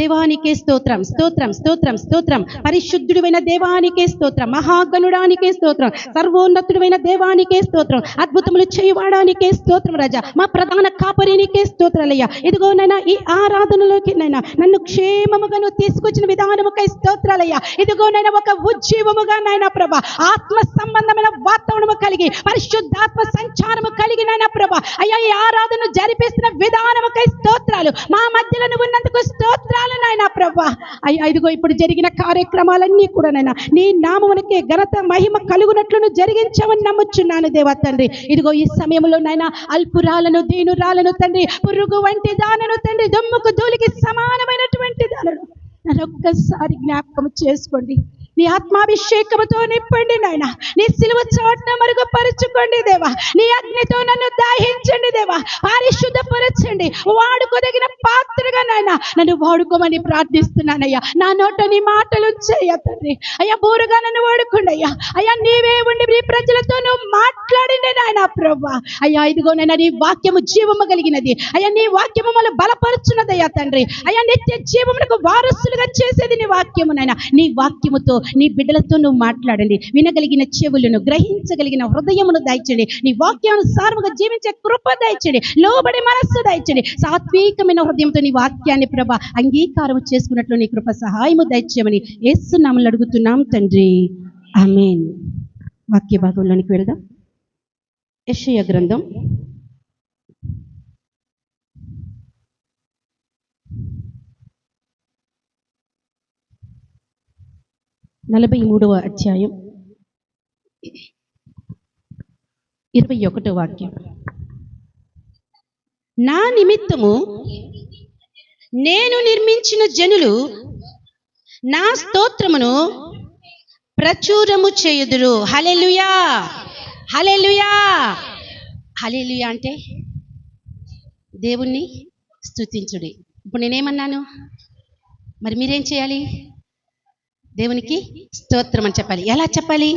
దేవానికే స్తోత్రం స్తోత్రం స్తోత్రం స్తోత్రం. పరిశుద్ధుడైన దేవానికే స్తోత్రం మహాగణుడానికే స్తోత్రం సర్వోన్నతుడైన దేవానికే స్తోత్రం అద్భుతములు చేయవాడానికే స్తోత్రం రాజా. మా ప్రధాన కాపరినికే స్తోత్రాలయ్యా. ఇదిగో నైనా ఈ ఆరాధనలోకి నైనా నన్ను క్షేమముగా నువ్వు తీసుకొచ్చిన విధానముకై స్తోత్రాలయ్యా. ఇదిగో నైనా ఒక ఉజ్జీవముగా నైనా ప్రభ ఆత్మ సంబంధమైన వాతావరణము కలిగి పరిశుద్ధాత్మ సంచారము కలిగి నైనా ప్రభ. అయ్యా ఈ ఆరాధన జరిపిస్తున్న విధానముకై స్తోత్రాలు. మా మధ్యలో నువ్వు ఉన్నందుకు స్తోత్రాలు నాయన ప్రభా. అయ్యా ఇదిగో ఇప్పుడు జరిగిన కార్యక్రమాలన్నీ కూడా నాయన నీ నామమునకే ఘనత మహిమ కలుగునట్లు జరిగించమని నమ్ముచున్నాను దేవా తండ్రి. ఇదిగో ఈ సమయంలో నైనా అల్పురాలను దీనురాలను తండ్రి పురుగు వంటి దానను తండ్రి దుమ్ముకు ధూళికి సమానమైనటువంటి దానను నన్ను ఒక్కసారి జ్ఞాపకం చేసుకోండి. నీ ఆత్మాభిషేకముతో నింపండి నాయన. నీ సిలువ చోట్న మరుగుపరుచుకోండి దేవా. నీ అగ్నితో నన్ను దాహించండి పరిశుద్ధపరచండి వాడుకోదగిన పాత్రగా నాయన నన్ను వాడుకోమని ప్రార్థిస్తున్నానయ్యా. నా నోట నీ మాటలు చేయ తండ్రి. అయ్యా బోరుగా నన్ను వాడుకోండి అయ్యా. అయ్యా నీవే ఉండి నీ ప్రజలతో నువ్వు మాట్లాడిండే నాయన ప్రభా అయ్యా ఇదిగో నేను నీ వాక్యము జీవము కలిగినది. అయ్యా నీ వాక్యము మళ్ళీ బలపరుచున్నదయ్యా తండ్రి. అయ్యా నిత్య జీవమునకు వారసులుగా చేసేది నీ వాక్యము నాయన. నీ వాక్యముతో నీ బిడ్డలతో నువ్వు మాట్లాడండి. వినగలిగిన చెవులను గ్రహించగలిగిన హృదయమును దాయించండి. నీ వాక్యానుసారముగా జీవించే కృప దయచండి. దయచండి లోబడి మనస్సు దయచండి సాత్వికమైన హృదయంతో నీ వాక్యాన్ని ప్రభ అంగీకారం చేసుకున్నట్లు నీ కృప సహాయము దయచేయమని ఏస్తున్నామని అడుగుతున్నాం తండ్రి. ఆమేన్. వాక్య భాగంలోనికి వెళదాం. యశయ గ్రంథం. నలభై మూడవ అధ్యాయం. ఇరవై ఒకటో వాక్యం. నా నిమిత్తము నేను నిర్మించిన జనులు నా స్తోత్రమును ప్రచురము చేయుదురు. హలెలుయా హలెలుయా హలెలుయా అంటే దేవుణ్ణి స్తుతించుడి. ఇప్పుడు నేనేమన్నాను? మరి మీరేం చేయాలి? దేవునికి స్తోత్రం అని చెప్పాలి. ఎలా చెప్పాలి?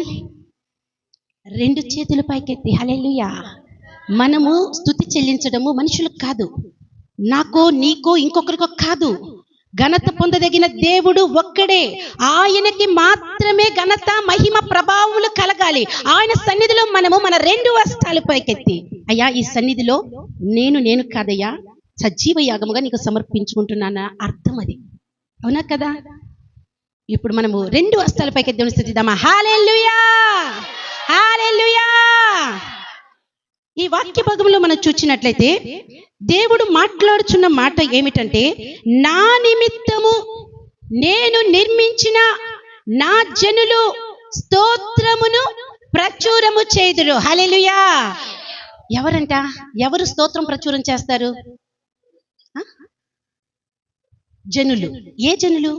రెండు చేతులు పైకెత్తి. హలెలుయా మనము స్థుతి చెల్లించడము మనుషులకు కాదు. నాకో నీకో ఇంకొకరికో కాదు. ఘనత పొందదగిన దేవుడు ఒక్కడే. ఆయనకి మాత్రమే ఘనత మహిమ ప్రభావములు కలగాలి. ఆయన సన్నిధిలో మనము మన రెండు వస్త్రాలు పైకెత్తి అయ్యా ఈ సన్నిధిలో నేను నేను కాదయ్యా. సజీవ యాగముగా నీకు సమర్పించుకుంటున్నాన అర్థం అది. అవునా కదా? ఇప్పుడు మనము రెండు వస్త్రాల పైకి దేవుని స్థుతిద్దామా హాలెల్లుయా! హాలెల్లుయా! ఈ వాక్య భాగంలో మనం చూసినట్లయితే దేవుడు మాట్లాడుచున్న మాట ఏమిటంటే నా నిమిత్తము నేను నిర్మించిన నా జనులు స్తోత్రమును ప్రచురము చేదురు హలెలుయా ఎవరంట? ఎవరు స్తోత్రం ప్రచురం చేస్తారు? ఆ? జనులు. ఏ జనులు?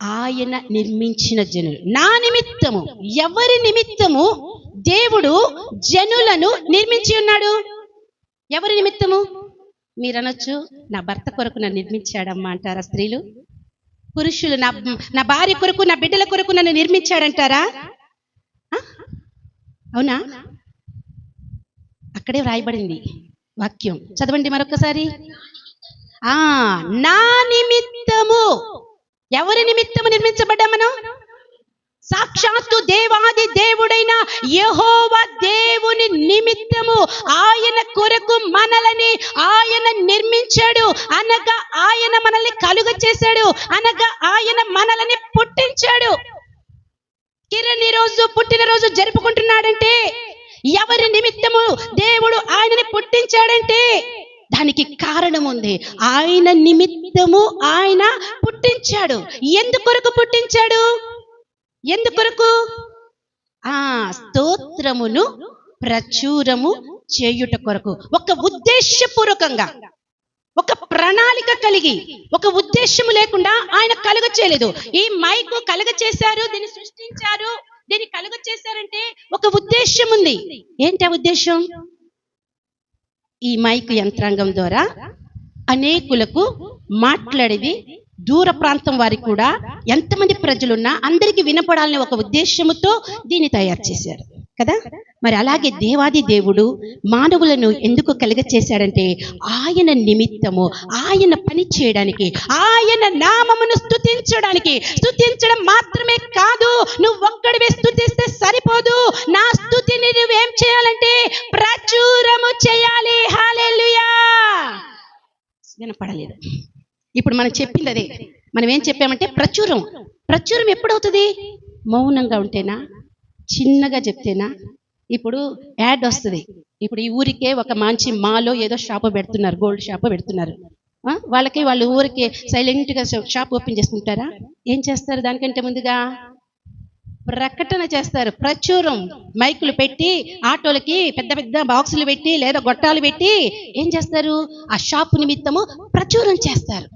ఆయన నిర్మించిన జనులు. నా నిమిత్తము. ఎవరి నిమిత్తము? దేవుడు జనులను నిర్మించి ఉన్నాడు. ఎవరి నిమిత్తము? మీరనొచ్చు నా భర్త కొరకు నన్ను నిర్మించాడమ్మా అంటారా స్త్రీలు? పురుషులు నా నా భార్య కొరకు నా బిడ్డల కొరకు నన్ను నిర్మించాడంటారా? ఆ? అవునా? అక్కడే వ్రాయబడింది వాక్యం. చదవండి మరొకసారి ఆ నా నిమిత్తము. ఎవరి నిమిత్తము నిర్మించబడ్డా మనం సాక్షాత్తు దేవాది దేవుడైన యహోవ దేవుని నిమిత్తము ఆయన కొరకు మనలని ఆయన నిర్మించాడు. అనగా ఆయన మనల్ని కలుగ చేశాడు. అనగా ఆయన మనల్ని పుట్టించాడు. కిరణ్ ఈ రోజు పుట్టినరోజు జరుపుకుంటున్నాడంటే ఎవరి నిమిత్తము దేవుడు ఆయనని పుట్టించాడంటే దానికి కారణం ఉంది. ఆయన నిమిత్తము ఆయన పుట్టించాడు. ఎందుకొరకు పుట్టించాడు? ఎందుకొరకు? ఆ స్తోత్రమును ప్రచురము చేయుట కొరకు. ఒక ఉద్దేశపూర్వకంగా ఒక ప్రణాళిక కలిగి ఒక ఉద్దేశము లేకుండా ఆయన కలుగ చేయలేదు ఈ మైకు కలుగ చేశారు దీన్ని సృష్టించారు. దీన్ని కలుగ చేశారంటే ఒక ఉద్దేశం ఉంది. ఏంటి ఆ ఉద్దేశం? ఈ మైక్ యంత్రాంగం ద్వారా అనేకులకు మాట్లాడేది దూర ప్రాంతం వారికి కూడా ఎంతమంది ప్రజలున్నా అందరికీ వినపడాలనే ఒక ఉద్దేశముతో దీన్ని తయారు చేశారు. కదా? మరి అలాగే దేవాది దేవుడు మానవులను ఎందుకు కలుగ చేశాడంటే ఆయన నిమిత్తము ఆయన పని చేయడానికి ఆయన నామమును స్తుతించడానికి స్థుతించడం మాత్రమే కాదు నువ్వు ఒక్కడివే స్థుతిస్తే సరిపోదు. నా స్థుతిని నువ్వేం చేయాలంటే ప్రచురము చేయాలి. హాలెలుయా వినపడలేదు. ఇప్పుడు మనం చెప్పింది అదే మనం ఏం చెప్పామంటే ప్రచురం. ప్రచురం ఎప్పుడవుతుంది? మౌనంగా ఉంటేనా? చిన్నగా చెప్తేనా? ఇప్పుడు యాడ్ వస్తుంది. ఇప్పుడు ఈ ఊరికే ఒక మంచి మాలో ఏదో షాప్ పెడుతున్నారు గోల్డ్ షాప్ పెడుతున్నారు. వాళ్ళకి వాళ్ళు ఊరికే సైలెంట్గా షాప్ ఓపెన్ చేసుకుంటారా ఏం చేస్తారు దానికంటే ముందుగా? ప్రకటన చేస్తారు. ప్రచురం. మైకులు పెట్టి ఆటోలకి పెద్ద పెద్ద బాక్సులు పెట్టి లేదా గొట్టాలు పెట్టి ఏం చేస్తారు? ఆ షాపు నిమిత్తము ప్రచురం చేస్తారు.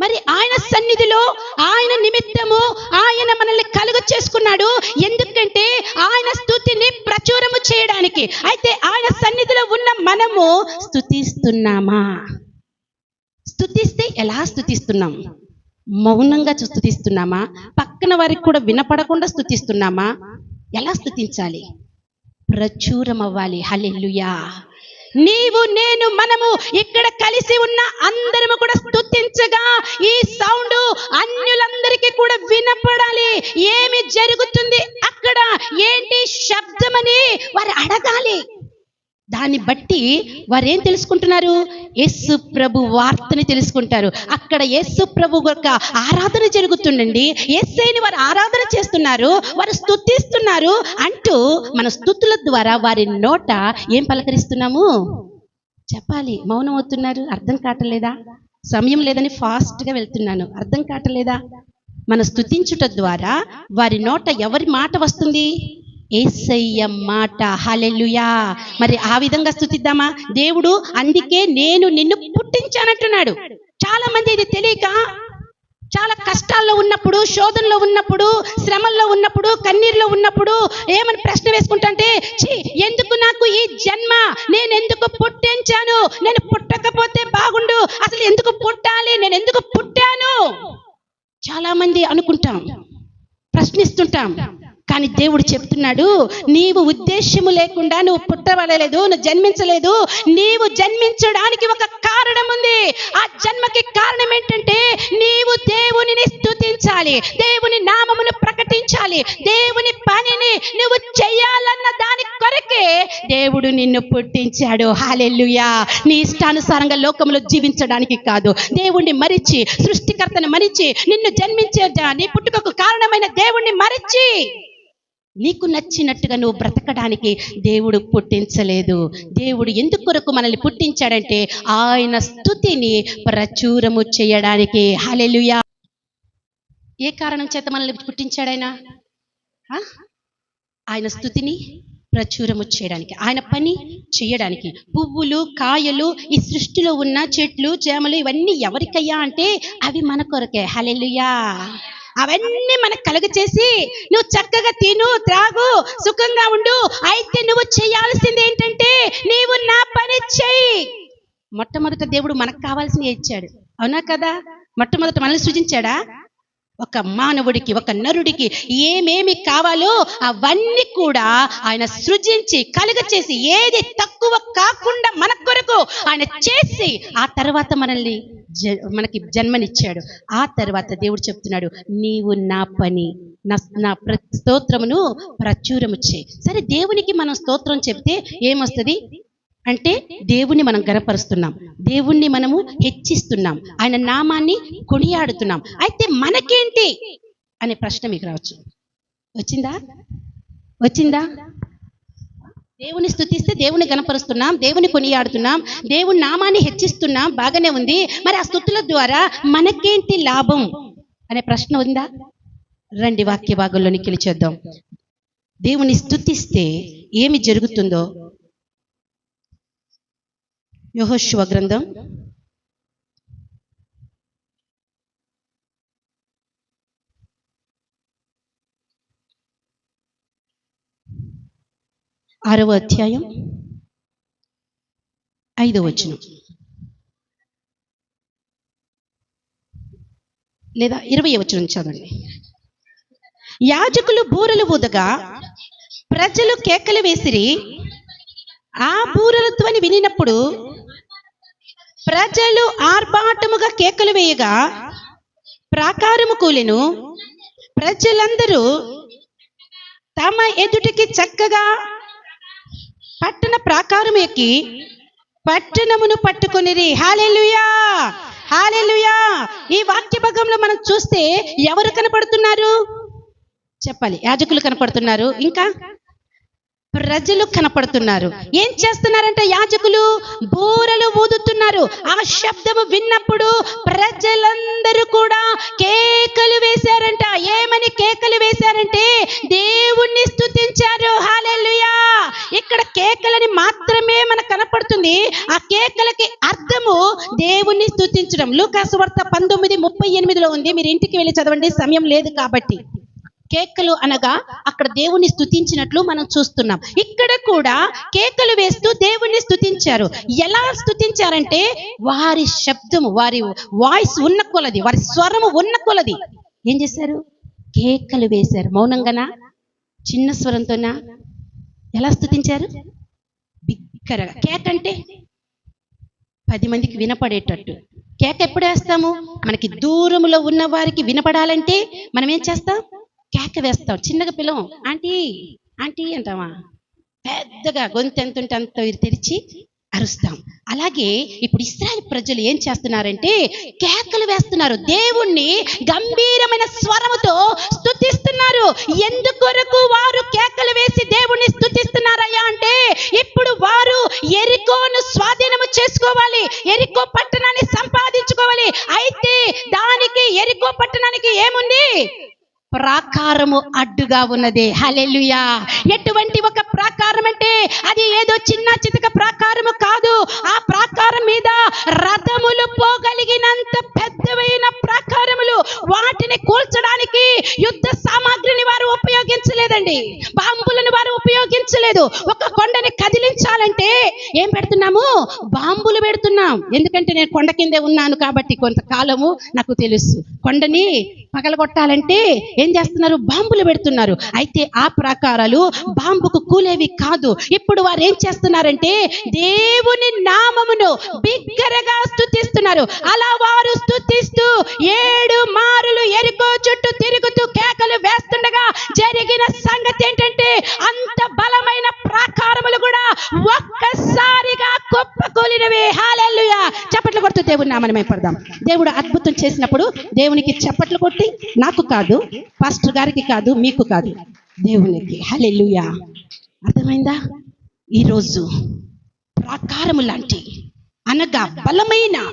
మరి ఆయన సన్నిధిలో ఆయన నిమిత్తము ఆయన మనల్ని కలుగ చేసుకున్నాడు. ఎందుకంటే ఆయన స్థుతిని ప్రచురము చేయడానికి. అయితే ఆయన సన్నిధిలో ఉన్న మనము స్థుతిస్తున్నామా? స్థుతిస్తే ఎలా స్థుతిస్తున్నాం? మౌనంగా స్థుతిస్తున్నామా? పక్కన వారికి కూడా వినపడకుండా స్థుతిస్తున్నామా? ఎలా స్థుతించాలి? ప్రచురం అవ్వాలి హల్లెలూయా. నీవు నేను మనము ఇక్కడ కలిసి ఉన్న అందరము కూడా స్థుతించగా ఈ సౌండ్ అన్యులందరికీ కూడా వినపడాలి. ఏమి జరుగుతుంది అక్కడ? ఏంటి శబ్దమని వారు అడగాలి. దాన్ని బట్టి వారు ఏం తెలుసుకుంటున్నారు? యేసు ప్రభు వార్తని తెలుసుకుంటారు. అక్కడ యేసు ప్రభు యొక్క ఆరాధన జరుగుతుండండి. ఎస్ఐని వారు ఆరాధన చేస్తున్నారు. వారు స్థుతిస్తున్నారు అంటూ మన స్థుతుల ద్వారా వారి నోట ఏం పలకరిస్తున్నాము? చెప్పాలి. మౌనం అవుతున్నారు. అర్థం కావట్లేదా? సమయం లేదని ఫాస్ట్గా వెళ్తున్నాను. అర్థం కావట్లేదా? మన స్థుతించుట ద్వారా వారి నోట ఎవరి మాట వస్తుంది? ఏసయ్య మాట. హలెలుయా మరి ఆ విధంగా స్థుతిద్దామా? దేవుడు అందుకే నేను నిన్ను పుట్టించానంటున్నాడు. చాలా మంది ఇది తెలియక చాలా కష్టాల్లో ఉన్నప్పుడు శోధనలో ఉన్నప్పుడు శ్రమల్లో ఉన్నప్పుడు కన్నీరులో ఉన్నప్పుడు ఏమని ప్రశ్న వేసుకుంటుంటే ఛీ ఎందుకు నాకు ఈ జన్మ? నేను ఎందుకు పుట్టించాను? నేను పుట్టకపోతే బాగుండు. అసలు ఎందుకు పుట్టాలి? నేను ఎందుకు పుట్టాను? చాలా మంది అనుకుంటాం ప్రశ్నిస్తుంటాం. కానీ దేవుడు చెప్తున్నాడు నీవు ఉద్దేశ్యము లేకుండా నువ్వు పుట్టబడలేదు నువ్వు జన్మించలేదు నీవు జన్మించడానికి ఒక కారణం ఉంది. ఆ జన్మకి కారణం ఏంటంటే నీవు దేవునిని స్తుతించాలి దేవుని నామమును ప్రకటించాలి దేవుని పనిని నువ్వు చేయాలన్న దాని కొరకే దేవుడు నిన్ను పుట్టించాడు. హాలెల్లుయా. నీ ఇష్టానుసారంగా లోకంలో జీవించడానికి కాదు. దేవుణ్ణి మరిచి సృష్టికర్తను మరిచి నిన్ను జన్మించే నీ పుట్టుకకు కారణమైన దేవుణ్ణి మరిచి నీకు నచ్చినట్టుగా నువ్వు బ్రతకడానికి దేవుడు పుట్టించలేదు. దేవుడు ఎందుకు కొరకు మనల్ని పుట్టించాడంటే ఆయన స్థుతిని ప్రచురము చేయడానికి. హలెలుయా ఏ కారణం చేత మనల్ని పుట్టించాడైనా? ఆ? ఆయన స్థుతిని ప్రచురము చేయడానికి ఆయన పని చేయడానికి. పువ్వులు కాయలు ఈ సృష్టిలో ఉన్న చెట్లు చేమలు ఇవన్నీ ఎవరికయ్యా అంటే అవి మన కొరకే. హలెలుయా అవన్నీ మనకు కలుగ చేసి నువ్వు చక్కగా తిను త్రాగు సుఖంగా ఉండు. అయితే నువ్వు చేయాల్సింది ఏంటంటే నీవు నా పని చెయ్యి మొట్టమొదట దేవుడు మనకు కావాల్సినవి ఇచ్చాడు. అవునా కదా? మొట్టమొదట మనల్ని సృజించాడా? ఒక మానవుడికి ఒక నరుడికి ఏమేమి కావాలో అవన్నీ కూడా ఆయన సృజించి కలుగచేసి ఏది తక్కువ కాకుండా మన కొరకు ఆయన చేసి ఆ తర్వాత మనల్ని మనకి జన్మనిచ్చాడు. ఆ తర్వాత దేవుడు చెప్తున్నాడు నీవు నా పని నా నా స్తోత్రమును ప్రచురము చేయి. సరే దేవునికి మనం స్తోత్రం చెప్తే ఏమొస్తుంది? అంటే దేవుణ్ణి మనం గనపరుస్తున్నాం. దేవుణ్ణి మనము హెచ్చిస్తున్నాం. ఆయన నామాన్ని కొనియాడుతున్నాం. అయితే మనకేంటి? అనే ప్రశ్న మీకు రావచ్చు. వచ్చిందా? వచ్చిందా? దేవుని స్థుతిస్తే దేవుని గణపరుస్తున్నాం దేవుని కొనియాడుతున్నాం దేవుని నామాన్ని హెచ్చిస్తున్నాం బాగానే ఉంది. మరి ఆ స్థుతుల ద్వారా మనకేంటి లాభం అనే ప్రశ్న ఉందా? రండి వాక్య భాగంలోని వెళ్ళి దేవుని స్థుతిస్తే ఏమి జరుగుతుందో? యెహోషువ గ్రంథం ఆరవ అధ్యాయం ఐదవ వచనం. లేదా ఇరవై వచనం చదవండి. యాజకులు బూరలు ఊదగా ప్రజలు కేకలు వేసిరి. ఆ బూరల ధ్వని వినినప్పుడు ప్రజలు ఆర్భాటముగా కేకలు వేయగా ప్రాకారము కూలెను. ప్రజలందరూ తమ ఎదుటికి చక్కగా పట్టణ ప్రాకారం ఎక్కి పట్టణమును పట్టుకొనిరి. హాలెలుయా హాలెలుయా ఈ వాక్య భాగంలో మనం చూస్తే ఎవరు కనపడుతున్నారు? చెప్పాలి. యాజకులు కనపడుతున్నారు. ఇంకా? ప్రజలు కనపడుతున్నారు. ఏం చేస్తున్నారంటే యాజకులు? బూరలు ఊదుతున్నారు. ఆ శబ్దము విన్నప్పుడు ప్రజలందరూ కూడా కేకలు వేశారంట. ఏమని కేకలు వేశారంటే దేవుణ్ణి స్థుతించారు హాలెలుయా ఇక్కడ కేకలని మాత్రమే మనకు కనపడుతుంది. ఆ కేకలకి అర్థము దేవుణ్ణి స్థుతించడం లూకాసు వార్త పంతొమ్మిది ముప్పై ఎనిమిదిలో ఉంది. మీరు ఇంటికి వెళ్ళి చదవండి. సమయం లేదు కాబట్టి. కేకలు అనగా అక్కడ దేవుణ్ణి స్తుతించినట్లు మనం చూస్తున్నాం. ఇక్కడ కూడా కేకలు వేస్తూ దేవుణ్ణి స్తుతించారు. ఎలా స్తుతించారంటే వారి శబ్దము వారి వాయిస్ ఉన్న కొలది వారి స్వరము ఉన్న కొలది. ఏం చేశారు? కేకలు వేశారు. మౌనంగానా? చిన్న స్వరంతోనా? ఎలా స్తుతించారు? బిక్కరగా కేక అంటే పది మందికి వినపడేటట్టు. కేక ఎప్పుడు వేస్తాము? మనకి దూరంలో ఉన్న వారికి వినపడాలంటే మనం ఏం చేస్తాం? కేక వేస్తాం. చిన్నగా పిలవం. ఆంటీ ఆంటీ అంటామా. పెద్దగా గొంతు ఎంత ఉంటే అంత తెరిచి అరుస్తాం. అలాగే ఇప్పుడు ఇస్రాయల్ ప్రజలు ఏం చేస్తున్నారంటే కేకలు వేస్తున్నారు. దేవుణ్ణి గంభీరమైన స్వరముతో స్థుతిస్తున్నారు ఎందుకొరకు వారు కేకలు వేసి దేవుణ్ణి స్థుతిస్తున్నారయ్యా అంటే ఇప్పుడు వారు ఎరికోను స్వాధీనము చేసుకోవాలి. ఎరికో పట్టణాన్ని సంపాదించుకోవాలి. అయితే దానికి ఎరికో పట్టణానికి ఏముంది? ప్రాకారము అడ్డుగా ఉన్నది. హలెలుయా ఎటువంటి ఒక ప్రాకారం అంటే అది ఏదో చిన్న చితక ప్రాకారము కాదు. ఆ ప్రాకారం మీద రథములు పోగలిగినంత పెద్దవైన ప్రాకారములు వాటిని కూల్చడానికి యుద్ధ సామాగ్రిని వారు లేదండి. బాంబులను వారు ఉపయోగించలేదు. ఒక కొండని కదిలించాలంటే ఏం పెడుతున్నాము? బాంబులు పెడుతున్నాం. ఎందుకంటే నేను కొండ కిందే ఉన్నాను కాబట్టి కొంతకాలము నాకు తెలుసు. కొండని పగలగొట్టాలంటే ఏం చేస్తున్నారు? బాంబులు పెడుతున్నారు. అయితే ఆ ప్రాకారాలు బాంబుకు కూలేవి కాదు. ఇప్పుడు వారు ఏం చేస్తున్నారంటే దేవుని నామమును బిగ్గరగా స్థుతిస్తున్నారు అలా వారు స్థుతిస్తూ ఏడు మారులు ఎరుకో చుట్టూ తిరుగుతూ కేకలు వేస్తుండగా జరిగిన సంగతి ఏంటంటే అంత బలమైన ప్రాకారములు కూడా ఒక్కసారిగా కుప్పకూలినవి. హాలెల్లుయా. చప్పట్లు కొడుతూ దేవుని నామని పడదాం దేవుడు అద్భుతం చేసినప్పుడు దేవునికి చప్పట్లు కొట్టి నాకు కాదు పాస్టర్ గారికి కాదు మీకు కాదు దేవునికి. హలెల్లుయా. అర్థమైందా? ఈరోజు ప్రాకారము లాంటి అనగా బలమైన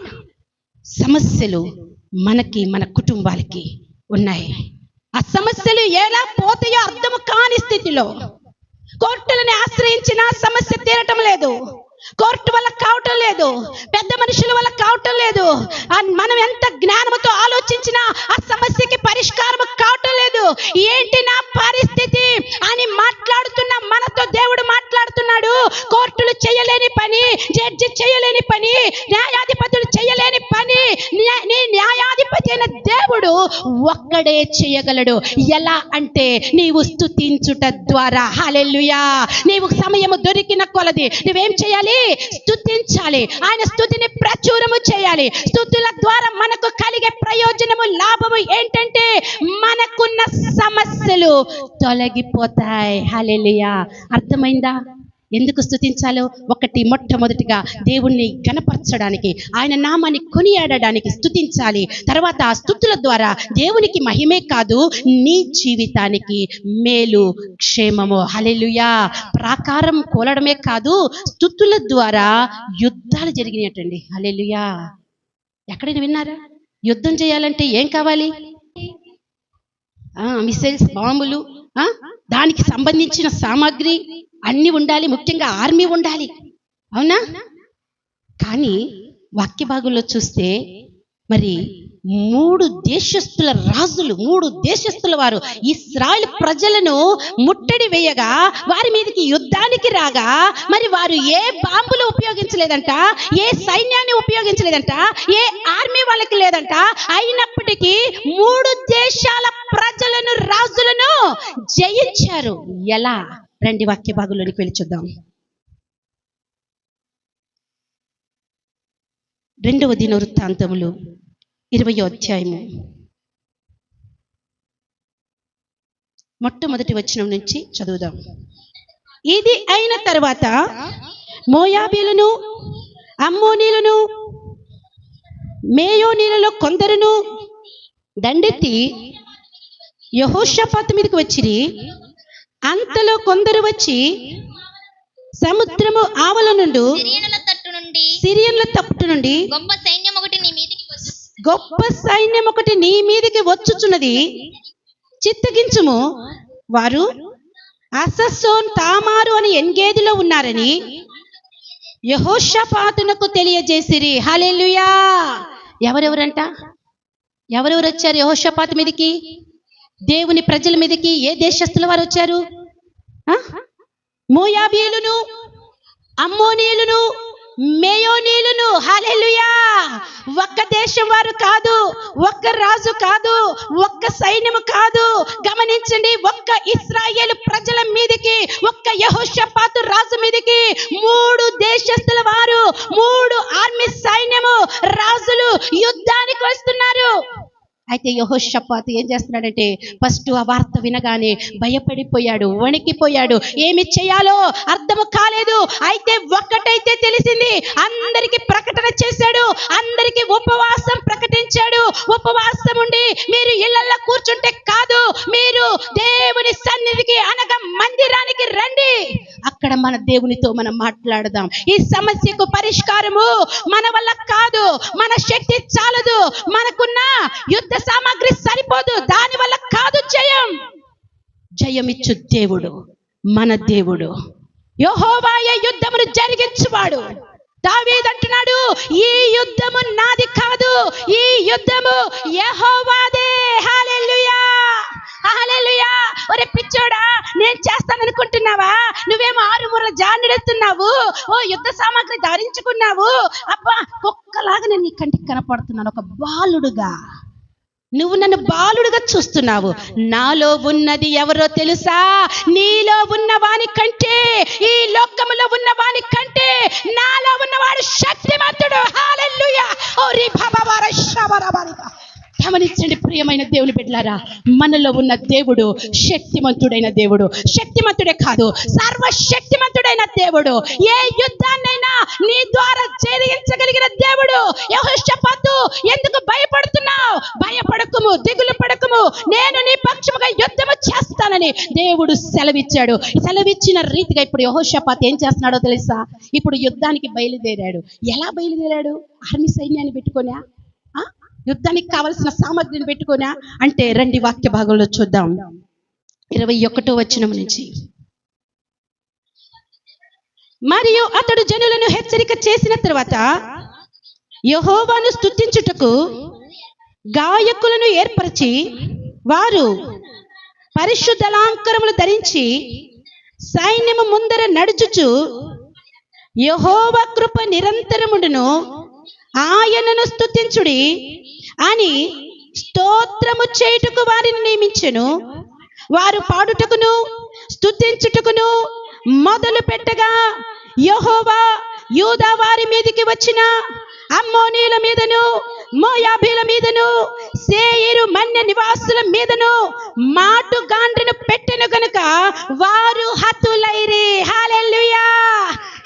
సమస్యలు మనకి మన కుటుంబాలకి ఉన్నాయి. ఆ సమస్యలు ఎలా పోతాయో అర్థము కాని స్థితిలో కోర్టులని ఆశ్రయించిన సమస్య తీరటం లేదు. కోర్టు వల్ల కావటం లేదు. పెద్ద మనుషుల వల్ల కావటం లేదు. మనం ఎంత జ్ఞానంతో ఆలోచించినా ఆ సమస్యకి పరిష్కారం కావటం లేదు. ఏంటి నా పరిస్థితి అని మాట్లాడుతున్న మనతో దేవుడు మాట్లాడుతున్నాడు. కోర్టులు చేయలేని పని జడ్జి చేయలేని పని న్యాయాధిపతులు చేయలేని పని. నీ న్యాయాధిపతి అయిన దేవుడు ఒక్కడే చేయగలడు. ఎలా అంటే నీవు స్థుతించుట ద్వారా. హాలెల్లుయా. నీవు సమయము దొరికిన కొలది. నువ్వేం చేయాలి? స్థుతించాలి ఆయన స్థుతిని ప్రచురము చేయాలి. స్థుతుల ద్వారా మనకు కలిగే ప్రయోజనము లాభము ఏంటంటే మనకున్న సమస్యలు తొలగిపోతాయి. హలెలియా అర్థమైందా? ఎందుకు స్తుతించాలో? ఒకటి మొట్టమొదటిగా దేవుణ్ణి గణపరచడానికి ఆయన నామాన్ని కొనియాడడానికి స్తుతించాలి. తర్వాత ఆ స్తుతుల ద్వారా దేవునికి మహిమే కాదు నీ జీవితానికి మేలు క్షేమము. హలెలుయా ప్రాకారం కూలడమే కాదు స్తుతుల ద్వారా యుద్ధాలు జరిగినట్టండి. హలెలుయా ఎక్కడైనా విన్నారా? యుద్ధం చేయాలంటే ఏం కావాలి? మిసైల్స్ బాంబులు ఆ, దానికి సంబంధించిన సామాగ్రి అన్ని ఉండాలి ముఖ్యంగా ఆర్మీ ఉండాలి. అవునా? కానీ వాక్య భాగంలో చూస్తే మరి మూడు దేశస్థుల రాజులు మూడు దేశస్థుల వారు ఇస్రాయల్ ప్రజలను ముట్టడి వేయగా వారి మీదకి యుద్ధానికి రాగా మరి వారు ఏ బాంబులు ఉపయోగించలేదంట ఏ సైన్యాన్ని ఉపయోగించలేదంట ఏ ఆర్మీ వాళ్ళకి లేదంట అయినప్పటికీ మూడు దేశాల ప్రజలను రాజులను జయించారు. ఎలా? రండి వాక్య భాగంలోనికి వెళ్ళి చూద్దాం. రెండవ దిన ఇరవయో అధ్యాయము. మొట్టమొదటి వచనం నుంచి చదువుదాం. ఇది అయిన తర్వాత మోయాబీలను అమ్మోనీలను మేయోనీలలో కొందరును దండెత్తి యహోషపాత్ మీదకి వచ్చిరి. అంతలో కొందరు వచ్చి సముద్రము ఆవల నుండి సిరియనుల తట్టు నుండి సిరియన్ల తప్పు నుండి గొప్ప సైన్యం ఒకటి నీ మీదికి వచ్చు గొప్ప సైన్యం ఒకటి నీ మీదికి వచ్చుచున్నది. చిత్తగించుము. వారు అసస్సోన్ తామారు అని ఎంగేదిలో ఉన్నారని యహోషపాతునకు తెలియజేసిరి. హలెలుయా ఎవరెవరంట? ఎవరెవరు వచ్చారు యహోషపాత మీదకి? దేవుని ప్రజల మీదకి ఏ దేశస్తుల వారు వచ్చారు? ఆ? మోయాబీయులను అమ్మోనీయులను మేయోనీలును హాలెలుయా ఒక్క దేశం వారు కాదు ఒక్క రాజు కాదు ఒక్క సైన్యము కాదు. గమనించండి ఒక్క ఇస్రాయేల్ ప్రజల మీదకి ఒక్క యహోషపాతు రాజు మీదకి మూడు దేశస్తుల వారు మూడు ఆర్మీ సైన్యము రాజులు యుద్ధానికి వస్తున్నారు. అయితే యహోషపాత్ ఏం చేస్తున్నాడంటే ఫస్ట్ ఆ వార్త వినగానే భయపడిపోయాడు వణికిపోయాడు. ఏమి చేయాలో అర్థము కాలేదు. అయితే ఒక్కటైతే తెలిసింది అందరికి ప్రకటన చేశాడు అందరికి ఉపవాసం ప్రకటించాడు. ఉపవాసం ఉండి మీరు ఇళ్ళలో కూర్చుంటే కాదు మీరు దేవుని సన్నిధికి అనగా మందిరానికి రండి. అక్కడ మన దేవునితో మనం మాట్లాడదాం. ఈ సమస్యకు పరిష్కారము మన వల్ల కాదు. మన శక్తి చాలదు. మనకున్న యుద్ధ సామాగ్రి సరిపోదు. దాని వల్ల కాదు జయం. జయమిచ్చు దేవుడు మన దేవుడు. యహోవాయ యుద్ధమును జరిగించువాడు. దావీదంటున్నాడు ఈ యుద్ధము నాది కాదు. ఈ యుద్ధము యహోవాదే. హల్లెలూయా. హల్లెలూయా! ఒరే పిచ్చోడా నేను చేస్తాననుకుంటున్నావా? నువ్వేమో ఆరుమూర జానుడెత్తున్నావు ఓ యుద్ధ సామాగ్రి ధరించుకున్నావు. అబ్బా కుక్కలాగా నేను నీ కంటికి కనపడుతున్నాను ఒక బాలుడుగా. నువ్వు నన్ను బాలుడుగా చూస్తున్నావు. నాలో ఉన్నది ఎవరో తెలుసా? నీలో ఉన్న వాని కంటే ఈ లోకములో ఉన్న వాని కంటే నాలో ఉన్నవాడు శక్తిమంతుడు. హాలెల్లుయా! ఓ రీ బాబావార గమనించండి ప్రియమైన దేవుని బిడ్డలారా మనలో ఉన్న దేవుడు శక్తిమంతుడైన దేవుడు. శక్తిమంతుడే కాదు సర్వశక్తిమంతుడైన దేవుడు. ఏ యుద్ధాన్నైనా నీ ద్వారా జరిగించగలిగిన దేవుడు. యెహోషాపాతు ఎందుకు భయపడుతున్నావు? భయపడకము దిగులు పడకము. నేను నీ పక్షముగా యుద్ధము చేస్తానని దేవుడు సెలవిచ్చాడు. సెలవిచ్చిన రీతిగా ఇప్పుడు యెహోషాపాత్ ఏం చేస్తున్నాడో తెలుసా? ఇప్పుడు యుద్ధానికి బయలుదేరాడు. ఎలా బయలుదేరాడు? ఆర్మీ సైన్యాన్ని పెట్టుకోనా యుద్ధానికి కావలసిన సామగ్రిని పెట్టుకోనా అంటే రండి వాక్య భాగంలో చూద్దాం. ఇరవై ఒకటో వచనం నుంచి. మరియు అతడు జనులను హెచ్చరిక చేసిన తర్వాత యహోవాను స్తుతించుటకు గాయకులను ఏర్పరిచి వారు పరిశుద్ధలాంకరములు ధరించి సైన్యము ముందర నడుచుచు యహోవ కృప నిరంతరముడును ఆయనను స్తుతించుడి అని స్తోత్రము చేయుటకు వారిని నియమించెను. వారు పాడుటకును స్థుతించుటకును మొదలు పెట్టగా యహోవా యూదా వారి మీదికి వచ్చిన అమ్మోనీల మీదను మోయాబీల మీదను సేయిరు మన్య నివాసుల మీదను మాటు గాండ్రిను పెట్టెను కనుక వారు హతులైరి. హాలెల్లుయా!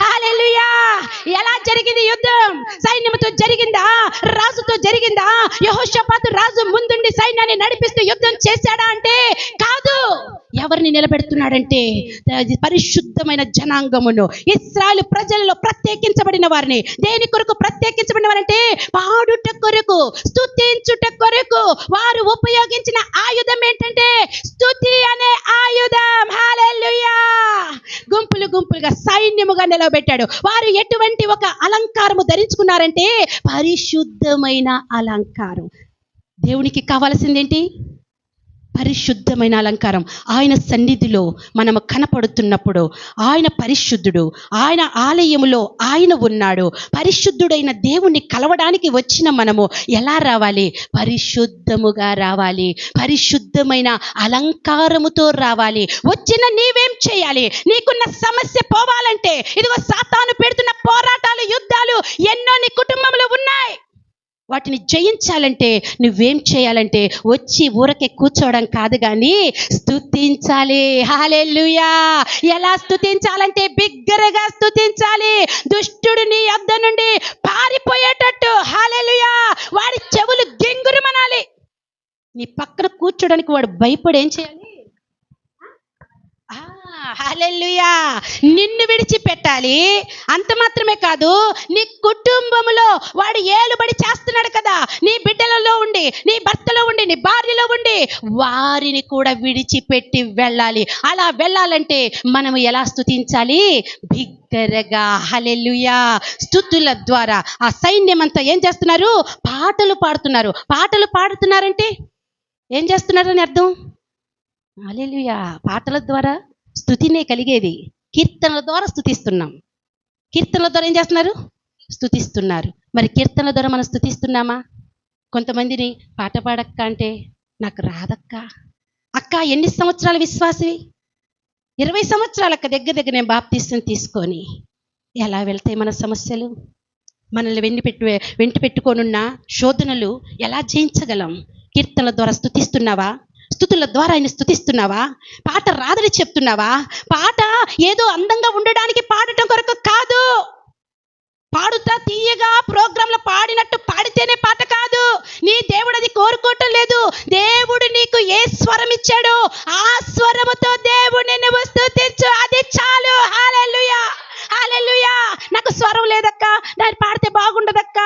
హాలెలుయా ఎలా జరిగింది యుద్ధం? సైన్యంతో జరిగిందా? రాజుతో జరిగిందా? యహోషపాతు రాజు ముందుండి సైన్యాన్ని నడిపిస్తూ యుద్ధం చేశాడా అంటే కాదు. ఎవరిని నిలబెడుతున్నాడంటే పరిశుద్ధమైన జనాంగమును. ఇస్రాయలు ప్రజలలో ప్రత్యేకించబడిన వారిని. దేని కొరకు ప్రత్యేకించబడిన వారంటే పాడుట కొరకు స్తుతించుట కొరకు. వారు ఉపయోగించిన ఆయుధం ఏంటంటే స్తుతి అనే ఆయుధం. హాలే గుంపులు గుంపులుగా సైన్యముగా నిలబెట్టాడు వారు ఎటువంటి ఒక అలంకారము ధరించుకున్నారంటే పరిశుద్ధమైన అలంకారం. దేవునికి కావాల్సిందేంటి? పరిశుద్ధమైన అలంకారం. ఆయన సన్నిధిలో మనము కనపడుతున్నప్పుడు ఆయన పరిశుద్ధుడు ఆయన ఆలయములో ఆయన ఉన్నాడు. పరిశుద్ధుడైన దేవుణ్ణి కలవడానికి వచ్చిన మనము ఎలా రావాలి? పరిశుద్ధముగా రావాలి. పరిశుద్ధమైన అలంకారముతో రావాలి. వచ్చిన నీవేం చేయాలి? నీకున్న సమస్య పోవాలంటే ఇదిగో సాతాను పెడుతున్న పోరాటాలు యుద్ధాలు ఎన్నో నీ కుటుంబంలో ఉన్నాయి. వాటిని జయించాలంటే నువ్వేం చేయాలంటే వచ్చి ఊరకే కూర్చోవడం కాదు కానీ స్తుతించాలి. హాలెల్లుయా! ఎలా స్థుతించాలంటే బిగ్గరగా స్తుతించాలి. దుష్టుడు నీ యొద్ద నుండి పారిపోయేటట్టు. హాలెలుయా వాడి చెవులు గింగురుమనాలి నీ పక్కన కూర్చోడానికి వాడు భయపడి ఏం చేయాలి? హలెల్లుయా. నిన్ను విడిచిపెట్టాలి. అంత మాత్రమే కాదు నీ కుటుంబంలో వాడు ఏలుబడి చేస్తున్నాడు కదా. నీ బిడ్డలలో ఉండి నీ భర్తలో ఉండి నీ భార్యలో ఉండి వారిని కూడా విడిచిపెట్టి వెళ్ళాలి. అలా వెళ్ళాలంటే మనం ఎలా స్తుతించాలి? బిగ్గరగా. హలెల్లుయా. స్థుతుల ద్వారా. ఆ సైన్యం అంతా ఏం చేస్తున్నారు? పాటలు పాడుతున్నారు. పాటలు పాడుతున్నారంటే ఏం చేస్తున్నారని అర్థం? అలెలుయా పాటల ద్వారా స్థుతినే కలిగేది. కీర్తనల ద్వారా స్థుతిస్తున్నాం. కీర్తనల ద్వారా ఏం చేస్తున్నారు? స్థుతిస్తున్నారు. మరి కీర్తనల ద్వారా మనం స్థుతిస్తున్నామా? కొంతమందిని పాట పాడక్క అంటే నాకు రాదక్క. అక్క ఎన్ని సంవత్సరాల విశ్వాసవి? ఇరవై సంవత్సరాలక్క దగ్గర దగ్గర నేను బాప్తీసం తీసుకొని. ఎలా వెళ్తాయి మన సమస్యలు? మనల్ని వెండి పెట్టు వెంట పెట్టుకోనున్న శోధనలు ఎలా జయించగలం? కీర్తనల ద్వారా స్థుతిస్తున్నావా? స్థుతుల ద్వారా ఆయన స్థుతిస్తున్నావా పాట రాదని చెప్తున్నావా? పాట ఏదో అందంగా ఉండడానికి పాడటం కొరకు కాదు. పాడుతా తీయగా ప్రోగ్రాంలో పాడినట్టు పాడితేనే పాట కాదు. నీ దేవుడు అది కోరుకోవటం లేదు. దేవుడు నీకు ఏ స్వరం ఇచ్చాడో ఆ స్వరముతో దేవుడిని వస్తూ తెచ్చు అది చాలు. హాలెలుయా హాలెలుయా నాకు స్వరం లేదక్క. దాన్ని పాడితే బాగుండదక్క.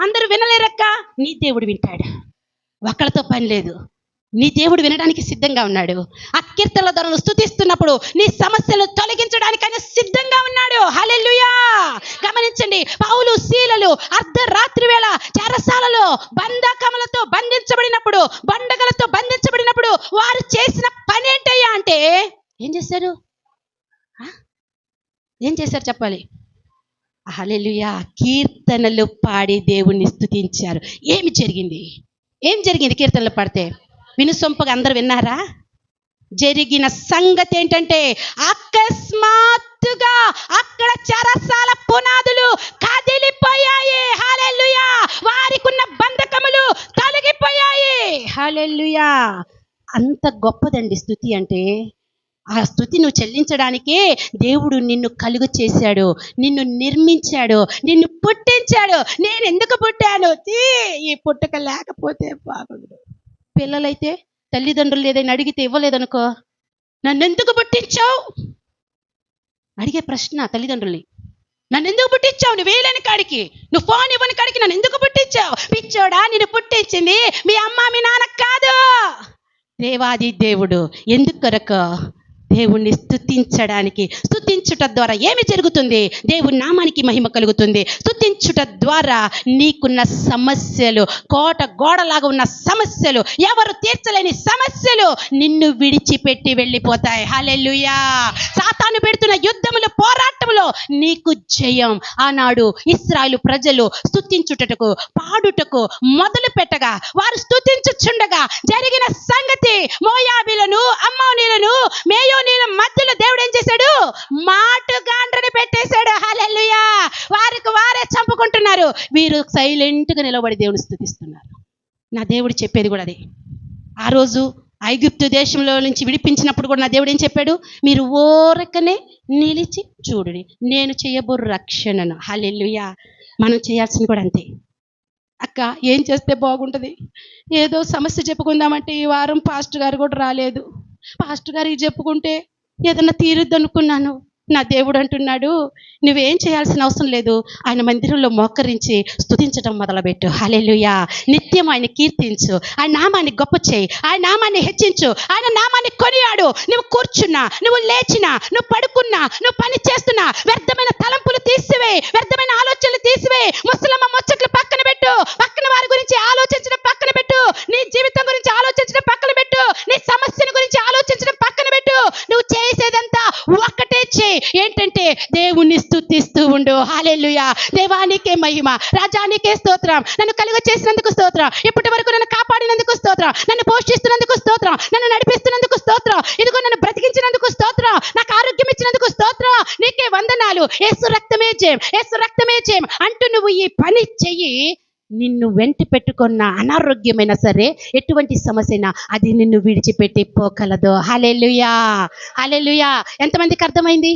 అందరూ వినలేరక్క. నీ దేవుడు వింటాడు. ఒకళ్ళతో పని లేదు. నీ దేవుడు వినడానికి సిద్ధంగా ఉన్నాడు. ఆ కీర్తనల స్థుతిస్తున్నప్పుడు నీ సమస్యలు తొలగించడానికి ఆయన సిద్ధంగా ఉన్నాడు. హలెల్లుయా! గమనించండి పావులు శీలలు అర్ధరాత్రి వేళ చెరసాలలో బంధకములతో బంధించబడినప్పుడు బండగలతో బంధించబడినప్పుడు వారు చేసిన పని ఏంటయ్యా అంటే ఏం చేశారు? ఏం చేశారు చెప్పాలి? హల్లెలూయా! కీర్తనలు పాడి దేవుణ్ణి స్థుతించారు ఏమి జరిగింది? ఏం జరిగింది కీర్తనలు పాడితే? వినుసొంపగా అందరు విన్నారా? జరిగిన సంగతి ఏంటంటే అకస్మాత్తుగా అక్కడ చెరసాల పునాదులు కదిలిపోయాయి. హాలెల్లుయా! వారికున్న బంధకములు తొలగిపోయాయి. హాలెల్లుయా! అంత గొప్పదండి స్థుతి అంటే ఆ స్థుతి నువ్వు చెల్లించడానికే దేవుడు నిన్ను కలుగు చేశాడు నిన్ను నిర్మించాడు నిన్ను పుట్టించాడు. నేను ఎందుకు పుట్టాను? తీ, ఈ పుట్టుక లేకపోతే బాగుండు పిల్లలైతే తల్లిదండ్రులు ఏదైనా అడిగితే ఇవ్వలేదనుకో నన్ను ఎందుకు పుట్టించావు? అడిగే ప్రశ్న తల్లిదండ్రుల్ని. నన్ను ఎందుకు పుట్టించావు? నువ్వు వేయలేని కాడికి. నువ్వు ఫోన్ ఇవ్వని కాడికి నన్ను ఎందుకు పుట్టించావు? పిచ్చోడా నిన్ను పుట్టించింది మీ అమ్మ మీ నాన్న కాదు. దేవాది దేవుడు ఎందుకు కొరకు దేవుణ్ణి స్తుతించడానికి స్థుతించుట ద్వారా ఏమి జరుగుతుంది? దేవుని నామానికి మహిమ కలుగుతుంది. స్థుతించుట ద్వారా నీకున్న సమస్యలు కోట గోడలాగా ఉన్న సమస్యలు ఎవరు తీర్చలేని సమస్యలు నిన్ను విడిచిపెట్టి వెళ్ళిపోతాయి. హల్లెలూయా! సాతాను పెడుతున్న యుద్ధములు పోరాటములో నీకు జయం. ఆనాడు ఇస్రాయలు ప్రజలు స్తుతించుటకు పాడుటకు మొదలు పెట్టగా వారు స్తుతించుచుండగా జరిగిన సంగతి మోయాబిలను అమ్మోనీలను మేయోనీల మధ్యలో దేవుడు ఏం చేశాడు? మాటుగాండ్రని పెట్టేశాడు. హలెల్లుయా. వారికి వారే చంపుకుంటున్నారు. వీరు సైలెంట్గా నిలబడి దేవుని స్థుతిస్తున్నారు. నా దేవుడు చెప్పేది కూడా అది. ఆ రోజు ఐగుప్తు దేశంలో నుంచి విడిపించినప్పుడు కూడా నా దేవుడు ఏం చెప్పాడు? మీరు ఓరకనే నిలిచి చూడుడి. నేను చేయబో రక్షణను. హలెల్లుయా. మనం చేయాల్సింది కూడా అంతే. అక్క ఏం చేస్తే బాగుంటుంది? ఏదో సమస్య చెప్పుకుందామంటే ఈ వారం పాస్టర్ గారు కూడా రాలేదు. పాస్టర్ గారికి చెప్పుకుంటే ఏదన్నా తీరుద్ది అనుకున్నాను నా దేవుడు అంటున్నాడు నువ్వేం చేయాల్సిన అవసరం లేదు. ఆయన మందిరంలో మోకరించి స్థుతించడం మొదలుపెట్టు. హలెలుయా నిత్యం ఆయన కీర్తించు. ఆయన నామాన్ని గొప్ప చేయి. ఆయన నామాన్ని హెచ్చించు. ఆయన నామాన్ని కొనియాడు. నువ్వు కూర్చున్నా నువ్వు లేచినా నువ్వు పడుకున్నా నువ్వు పని చేస్తున్నా వ్యర్థమైన తలంపులు తీసివే వ్యర్థమైన ఆలోచనలు తీసివే. ముసలమ్మ ముచ్చట్లు పక్కన పెట్టు. పక్కన వారి గురించి ఆలోచించడం పక్కన పెట్టు. నీ జీవితం గురించి ఆలోచించడం పక్కన పెట్టు. నీ సమస్యను గురించి ఆలోచించడం పెట్టు నువ్వు చేసేదంతా ఒక్కటే చేయి. ఏంటంటే దేవుణ్ణి స్థుతిస్తూ ఉండు. హాలెల్లుయా. దేవానికే మహిమ రాజానికే స్తోత్రం. నన్ను కలుగ చేసినందుకు స్తోత్రం. ఇప్పటి వరకు నన్ను కాపాడినందుకు స్తోత్రం. నన్ను పోషిస్తున్నందుకు స్తోత్రం. నన్ను నడిపిస్తున్నందుకు స్తోత్రం. ఇదిగో నన్ను బ్రతికించినందుకు స్తోత్రం. నాకు ఆరోగ్యం ఇచ్చినందుకు స్తోత్రం. నీకే వందనాలు. ఎస్సు రక్తమే చేయం ఎస్సు రక్తమే చేయం అంటూ నువ్వు ఈ పని చెయ్యి. నిన్ను వెంట పెట్టుకున్న అనారోగ్యమైనా సరే ఎటువంటి సమస్యనా అది నిన్ను విడిచిపెట్టి పోగలదు హలెలుయా హలెలుయా ఎంతమందికి అర్థమైంది?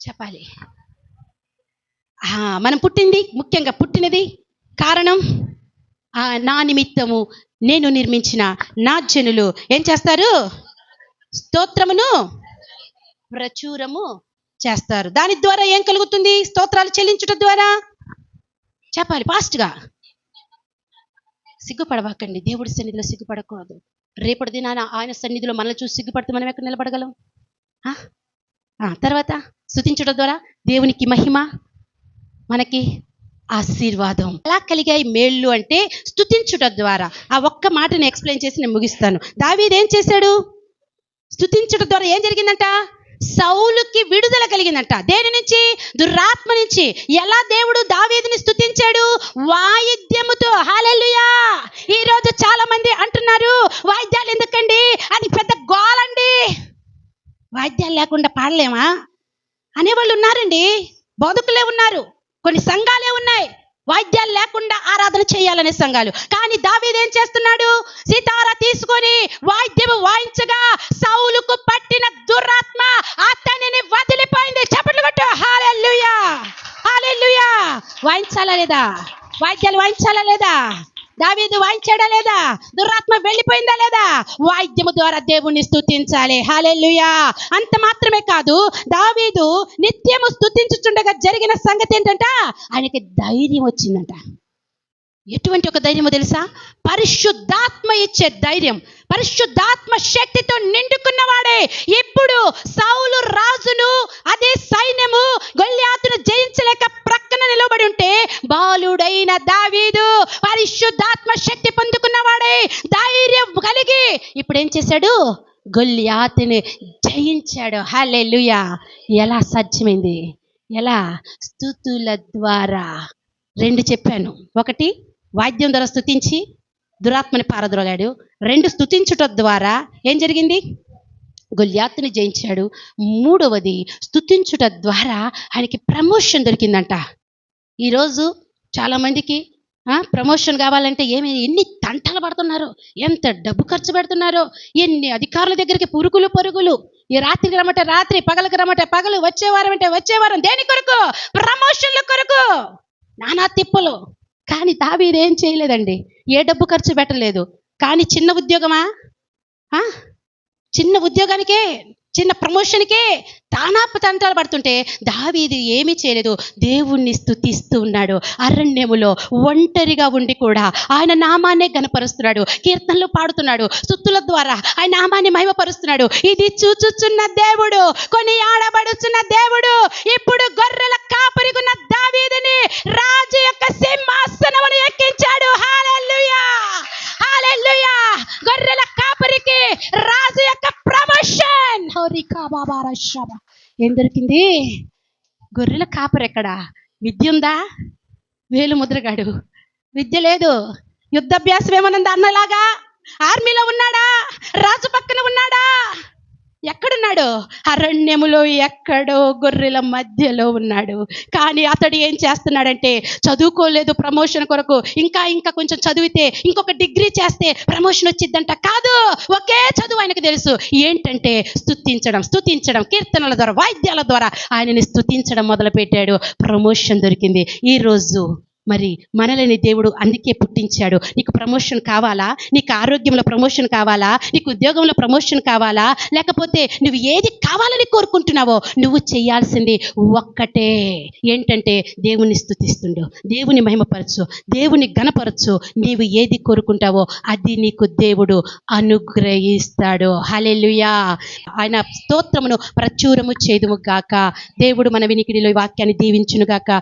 చెప్పాలి. ఆ, మనం పుట్టింది ముఖ్యంగా పుట్టినది కారణం నా నిమిత్తము నేను నిర్మించిన నా జనులు ఏం చేస్తారు? స్తోత్రమును ప్రచురము చేస్తారు. దాని ద్వారా ఏం కలుగుతుంది? స్తోత్రాలు చెల్లించుట ద్వారా? చెప్పాలి ఫాస్ట్గా సిగ్గుపడవాకండి. దేవుడి సన్నిధిలో సిగ్గుపడకూడదు. రేపటి దినాన ఆయన సన్నిధిలో మనల్ని చూసి సిగ్గుపడితే మనం ఎక్కడ నిలబడగలం? తర్వాత స్థుతించడం ద్వారా దేవునికి మహిమ మనకి ఆశీర్వాదం. ఎలా కలిగాయి మేళ్ళు అంటే స్తుతించుట ద్వారా. ఆ ఒక్క మాటని ఎక్స్ప్లెయిన్ చేసి నేను ముగిస్తాను. దావీదు ఏం చేశాడు? స్తుతించుట ద్వారా ఏం జరిగిందంట? సౌలుకి విడుదల కలిగిందంట. దేని నుంచి? దురాత్మ నుంచి. ఎలా దేవుడు దావేదిని స్థుతించాడు వాయిద్యముతో. హాలెలుయా ఈ రోజు చాలా మంది అంటున్నారు వాయిద్యాలు ఎందుకండి? అది పెద్ద గోలండి. వాయిద్యాలు లేకుండా పాడలేమా? అనేవాళ్ళు ఉన్నారండి. బోధకులే ఉన్నారు. కొన్ని సంఘాలే ఉన్నాయి. వాయిద్యాలు లేకుండా ఆరాధన చేయాలనే సంఘాలు. కానీ దావీదు ఏం చేస్తున్నాడు? సీతారా తీసుకొని వాయిద్యము వాయించగా సౌలుకు పట్టిన దురాత్మ అతనిని వదిలిపోయింది. చప్పట్లు కొట్టు. హాలెల్లుయా. హాలెల్లుయా. వాయించాలా లేదా? వాయిద్యాలు వాయించాలా లేదా? దావీదు వాయించాడా లేదా? దురాత్మ వెళ్ళిపోయిందా లేదా? వాయిద్యము ద్వారా దేవుణ్ణి స్తుతించాలి. హాలెల్లుయా! అంత మాత్రమే కాదు దావీదు నిత్యము స్తుతించుచుండగా జరిగిన సంగతి ఏంటంట? ఆయనకి ధైర్యం వచ్చిందంట. ఎటువంటి ఒక ధైర్యమో తెలుసా? పరిశుద్ధాత్మ ఇచ్చే ధైర్యం. పరిశుద్ధాత్మ శక్తితో నిండుకున్నవాడే. ఎప్పుడు సౌలు రాజును అదే సైన్యము గొల్లాతును జయించలేక ప్రక్కన నిలబడి ఉంటే బాలుడైన దావీదు పరిశుద్ధాత్మ శక్తి పొందుకున్నవాడే. ధైర్యం కలిగి ఇప్పుడు ఏం చేశాడు? గొల్లాతుని జయించాడు. హల్లెలూయా! ఎలా సాధ్యమైంది? ఎలా? స్థుతుల ద్వారా. రెండు చెప్పాను. ఒకటి వాద్యం ద్వారా స్తుతించి దురాత్మని పారద్రోలాడు. రెండు స్థుతించుట ద్వారా ఏం జరిగింది? గొల్యాత్తుని జయించాడు. మూడవది స్తుతించుట ద్వారా ఆయనకి ప్రమోషన్ దొరికిందంట. ఈరోజు చాలామందికి ప్రమోషన్ కావాలంటే ఏమి ఎన్ని తంటలు పడుతున్నారు? ఎంత డబ్బు ఖర్చు పెడుతున్నారో? ఎన్ని అధికారుల దగ్గరికి పురుగులు పరుగులు? ఈ రాత్రికి రమ్మంటే రాత్రి పగలకు రమ్మంటే పగలు వచ్చేవారం అంటే వచ్చేవారం దేని కొరకు? ప్రమోషన్ల కొరకు. నానా తిప్పలు. కానీ దావీదు ఏం చేయలేదండి. ఏ డబ్బు ఖర్చు పెట్టలేదు. కానీ చిన్న ఉద్యోగమా? ఆ? చిన్న ఉద్యోగానికే చిన్న ప్రమోషన్కే తానాపు తంటాలు పడుతుంటే దావీది ఏమీ చేయలేదు. దేవుణ్ణి స్థుతిస్తూ ఉన్నాడు. అరణ్యములో ఒంటరిగా ఉండి కూడా ఆయన నామాన్నే గనపరుస్తున్నాడు కీర్తనలు పాడుతున్నాడు. సుత్తుల ద్వారా ఆయన నామాన్ని మహిమపరుస్తున్నాడు. ఇది చూచుచున్న దేవుడు కొని ఆడబడుచున్న దేవుడు ఇప్పుడు గొర్రెల కాపరికున్న దావీదిని రాజు యొక్క సింహాసనమును ఎక్కించాడు. హాలెలూయా హాలెలూయా గొర్రెల కాపరికి రాజు యొక్క ప్రమోషన్! రికా బాబా రషబ ఏం దొరికింది? గొర్రెల కాపరి ఎక్కడ? విద్య ఉందా? వేలు ముద్రగాడు. విద్య లేదు. యుద్ధాభ్యాసం ఏమనుంది అన్నలాగా? ఆర్మీలో ఉన్నాడా? రాజు పక్కన ఉన్నాడా? ఎక్కడున్నాడు? అరణ్యములో ఎక్కడో గొర్రెల మధ్యలో ఉన్నాడు. కానీ అతడు ఏం చేస్తున్నాడంటే చదువుకోలేదు ప్రమోషన్ కొరకు. ఇంకా ఇంకా కొంచెం చదివితే ఇంకొక డిగ్రీ చేస్తే ప్రమోషన్ వచ్చిద్దంట కాదు. ఒకే చదువు ఆయనకు తెలుసు. ఏంటంటే స్తుతించడం స్తుతించడం కీర్తనల ద్వారా వాయిద్యాల ద్వారా ఆయనని స్తుతించడం మొదలుపెట్టాడు. ప్రమోషన్ దొరికింది. ఈ రోజు మరి మనలని దేవుడు అందుకే పుట్టించాడు. నీకు ప్రమోషన్ కావాలా? నీకు ఆరోగ్యంలో ప్రమోషన్ కావాలా? నీకు ఉద్యోగంలో ప్రమోషన్ కావాలా? లేకపోతే నువ్వు ఏది కావాలని కోరుకుంటున్నావో నువ్వు చేయాల్సింది ఒక్కటే. ఏంటంటే దేవుని స్థుతిస్తుండు దేవుని మహిమపరచు. దేవుని గణపరచు నీవు ఏది కోరుకుంటావో అది నీకు దేవుడు అనుగ్రహిస్తాడు. హలెలుయా ఆయన స్తోత్రమును ప్రచురము చేదుము గాక. దేవుడు మన వినికిడిలో వాక్యాన్ని దీవించును గాక.